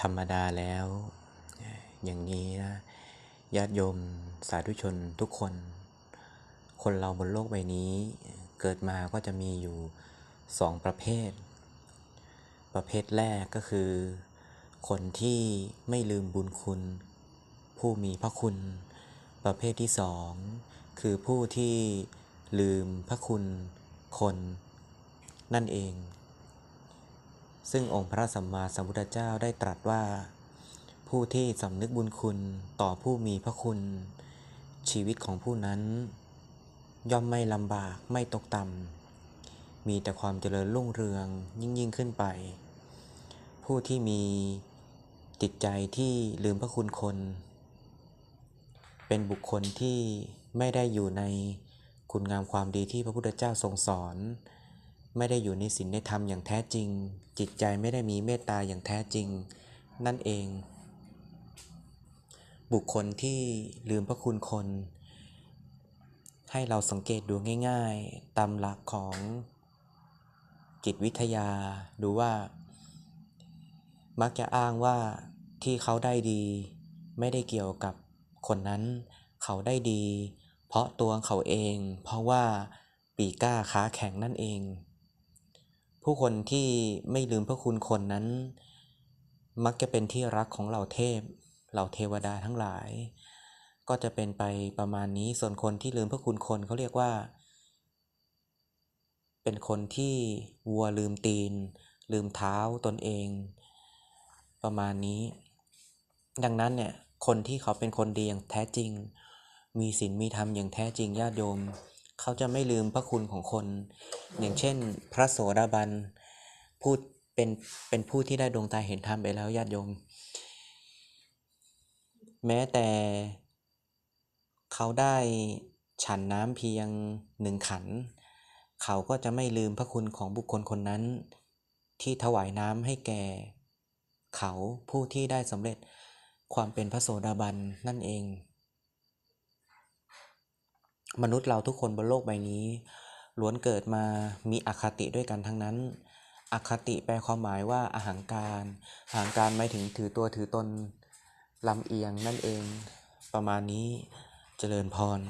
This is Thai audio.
ธรรมดาแล้ว อย่างนี้นะญาติโยมสาธุชนทุกคน คนเราบนโลกใบนี้ เกิดมาก็จะมีอยู่สองประเภท ประเภทแรกก็คือ คนที่ไม่ลืมบุญคุณ ผู้มีพระคุณ ประเภทที่สองคือผู้ที่ลืมพระคุณคนนั่นเอง ซึ่งองค์พระสัมมาสัมพุทธเจ้าได้ตรัสว่า ผู้ที่สำนึกบุญคุณต่อผู้มีพระคุณ ชีวิตของผู้นั้น ย่อมไม่ลำบากไม่ตกต่ำมีแต่ความเจริญรุ่งเรืองยิ่งยิ่งขึ้นไป ผู้ที่มีจิตใจที่ลืมพระคุณคน เป็นบุคคลที่ไม่ได้อยู่ในคุณงามความดีที่พระพุทธเจ้าทรงสอน ไม่ได้อยู่ในศีลในธรรมอย่างแท้จริง จิตใจไม่ได้มีเมตตาอย่างแท้จริง นั่นเอง บุคคลที่ลืมพระคุณคน ให้เราสังเกตดูง่าย ๆ ตามหลักของจิตวิทยาดูว่า มักจะอ้างว่าที่เขาได้ดี ไม่ได้เกี่ยวกับคนนั้น เขาได้ดี เพราะตัวเขาเอง เพราะว่าปีก้าขาแข็งนั่นเอง ผู้คนที่ไม่ลืมพระคุณคนนั้น มักจะเป็นที่รักของเหล่าเทพ เหล่าเทวดาทั้งหลาย ก็จะเป็นไปประมาณนี้ส่วนคนที่ลืมพระคุณคนเขาเรียกว่า เป็นคนที่วัวลืมตีน ลืมเท้าตนเอง ประมาณนี้ ดังนั้นเนี่ยคนที่เขาเป็นคนดีอย่างแท้จริง มีศีลมีธรรมอย่างแท้จริงญาติโยม เขาจะไม่ลืมพระคุณของคน อย่างเช่น พระโสดาบันพูดเป็นเป็นผู้ที่ได้ดวงตาเห็นธรรมไปแล้วญาติโยม แม้แต่เขาได้ฉันน้ำเพียงหนึ่งขัน เขาก็จะไม่ลืมพระคุณของบุคคลคนนั้น ที่ถวายน้ำให้แก่ เขาผู้ที่ได้สำเร็จความเป็นพระโสดาบันนั่นเอง มนุษย์เราทุกคนบนโลกใบนี้ ล้วนเกิดมามีอคติด้วยกันทั้งนั้น อคติแปลความหมายว่าอาหางการอาหางการหมายถึงถือตัวถือตนลำเอียงนั่นเอง ประมาณนี้เจริญพร